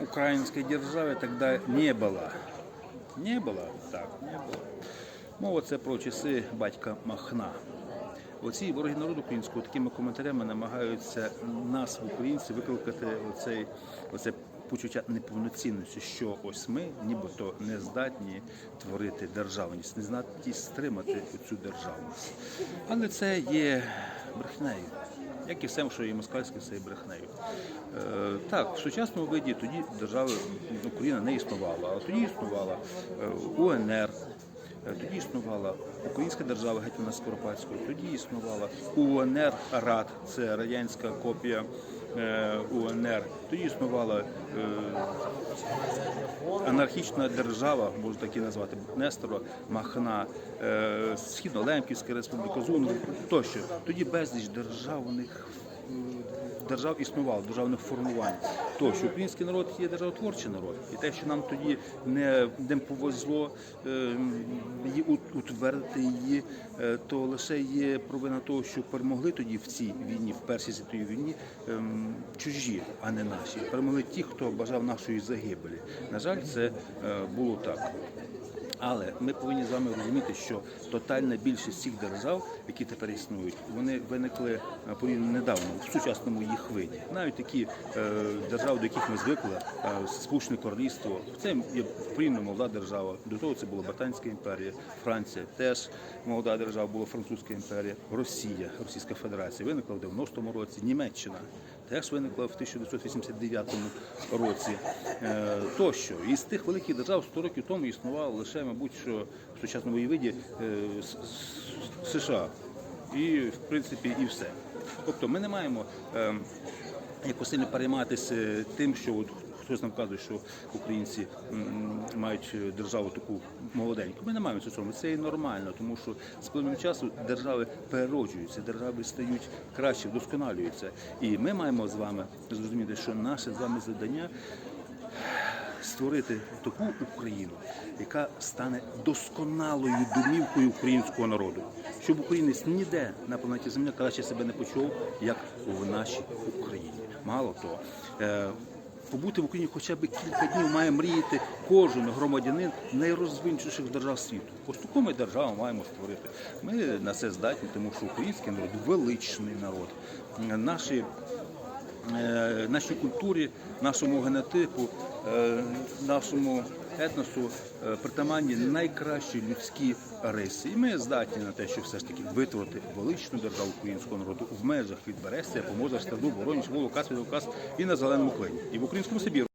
украинской державы тогда не было. Не було? Так, не було. Мова це про часи батька Махна. Оці вороги народу українського такими коментарями намагаються нас, українців, викликати оцей, оце почуття неповноцінності, що ось ми нібито не здатні творити державність, не здатні стримати цю державність. Але це є брехнею. Як і все, що є москальське, все є брехнею. Е, так, в сучасному виді тоді держави Україна не існувала, а тоді існувала е, УНР, Е, Тоді існувала Українська держава Гетьмана Скоропадського, тоді існувала УНР РАД, це радянська копія УНР. Тоді існувала е, анархічна держава, можна так і назвати Нестора, Махна, е, Східно-Лемківська республіка, ЗУН тощо. Тоді безліч державних е, держав існувало, державних формувань. Тощо український народ є державотворчий народ, і те, що нам тоді не, не повезло е, її утвердити її, е, то лише є провина того, що перемогли тоді в цій війні, в першій світовій війні, ем, чужі, а не наші. Перемогли ті, хто бажав нашої загибелі. На жаль, це е, було так. Але ми повинні з вами розуміти, що тотальна більшість цих держав, які тепер існують, вони виникли е, порівняно недавно в сучасному їх виді. Навіть такі е, держави, до яких ми звикли, е, Сполучене Королівство, це є порівняно молода держава. До того це була Британська імперія, Франція теж молода держава, була Французька імперія, Росія, Російська Федерація виникла в 90-му році, Німеччина теж виникла в 1989 році. Е, тощо із тих великих держав 100 років тому існувало лише, мабуть, що в сучасному її е, США. І в принципі і все. Тобто ми не маємо е, якось сильно перейматися тим, що от хтось нам каже, що українці мають державу таку молоденьку. Ми не маємо цього. Це і нормально, тому що з плином часу держави перероджуються, держави стають краще, вдосконалюються. І ми маємо з вами зрозуміти, що наше з вами завдання створити таку Україну, яка стане досконалою домівкою українського народу, щоб українець ніде на планеті Земля краще себе не почув, як в нашій Україні. Мало того. Побути в Україні хоча б кілька днів має мріяти кожен громадянин найрозвинчіших держав світу. Ось таку ми державу маємо створити. Ми на це здатні, тому що український народ величний народ. Наші нашій культурі, нашому генотипу, е, нашому етносу е, притаманні найкращі людські риси. І ми здатні на те, що все ж таки витворити величну державу українського народу в межах від Берестя, Помоза, Старду, Воронеж, Волокас, Відокас і на Зеленому клині. І в українському Сибіру.